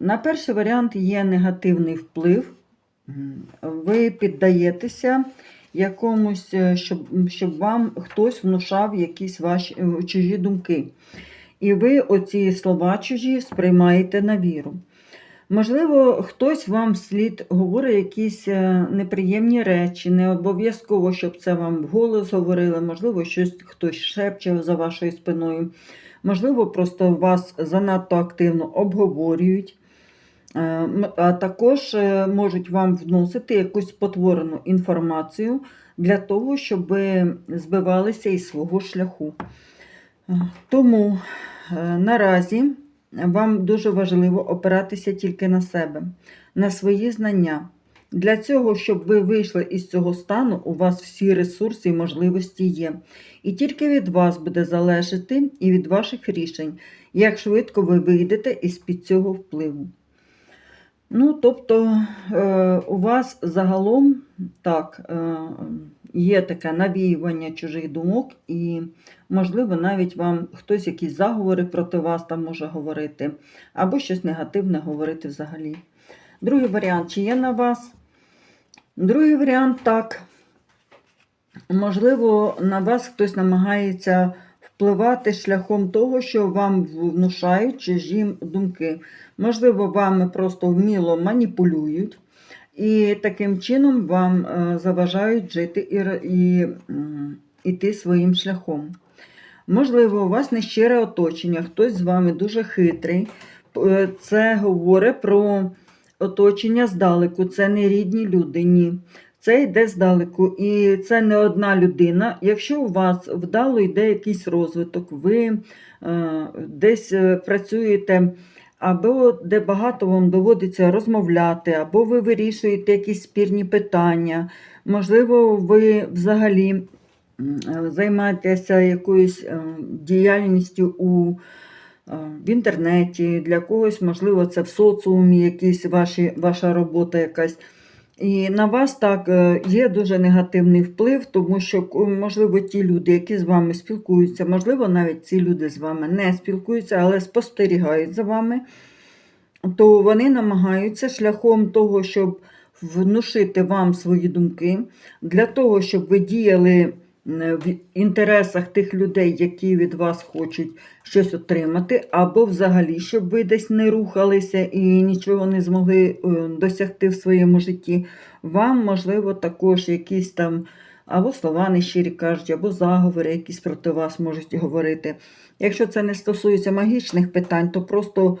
На перший варіант є негативний вплив. Ви піддаєтеся якомусь, е, щоб, щоб вам хтось внушав якісь ваші е, чужі думки. І ви оці слова чужі сприймаєте на віру. Можливо, хтось вам вслід говорить якісь е, неприємні речі, не обов'язково, щоб це вам вголос говорили, можливо, щось хтось шепче за вашою спиною. Можливо, просто вас занадто активно обговорюють, Е, а також е, можуть вам вносити якусь спотворену інформацію для того, щоб збивалися із свого шляху. Тому наразі вам дуже важливо опиратися тільки на себе, на свої знання. Для цього, щоб ви вийшли із цього стану, у вас всі ресурси і можливості є. І тільки від вас буде залежати і від ваших рішень, як швидко ви вийдете із-під цього впливу. Ну, тобто, е, у вас загалом так, е, є таке навіювання чужих думок, і, можливо, навіть вам хтось якісь заговори проти вас там може говорити, або щось негативне говорити взагалі. Другий варіант, чи є на вас? Другий варіант так. Можливо, на вас хтось намагається впливати шляхом того, що вам внушають чужі думки. Можливо, вами просто вміло маніпулюють, і таким чином вам е, заважають жити і, і іти своїм шляхом. Можливо, у вас нещире оточення, хтось з вами дуже хитрий. Е, Це говорить про оточення здалеку, це не рідні люди, ні. Це йде здалеку, і це не одна людина. Якщо у вас вдало йде якийсь розвиток, ви е, десь е, працюєте, або де багато вам доводиться розмовляти, або ви вирішуєте якісь спірні питання, можливо, ви взагалі займаєтеся якоюсь е, діяльністю у е, в інтернеті, для когось, можливо, це в соціумі якісь ваші, ваша робота якась. І на вас так е, є дуже негативний вплив, тому що, можливо, ті люди, які з вами спілкуються, можливо, навіть ці люди з вами не спілкуються, але спостерігають за вами, то вони намагаються шляхом того, щоб внушити вам свої думки, для того, щоб ви діяли в інтересах тих людей, які від вас хочуть щось отримати, або взагалі, щоб ви десь не рухалися і нічого не змогли е, досягти в своєму житті, вам, можливо, також якісь там або слова нещирі кажуть, або заговори якісь проти вас можуть говорити. Якщо це не стосується магічних питань, то просто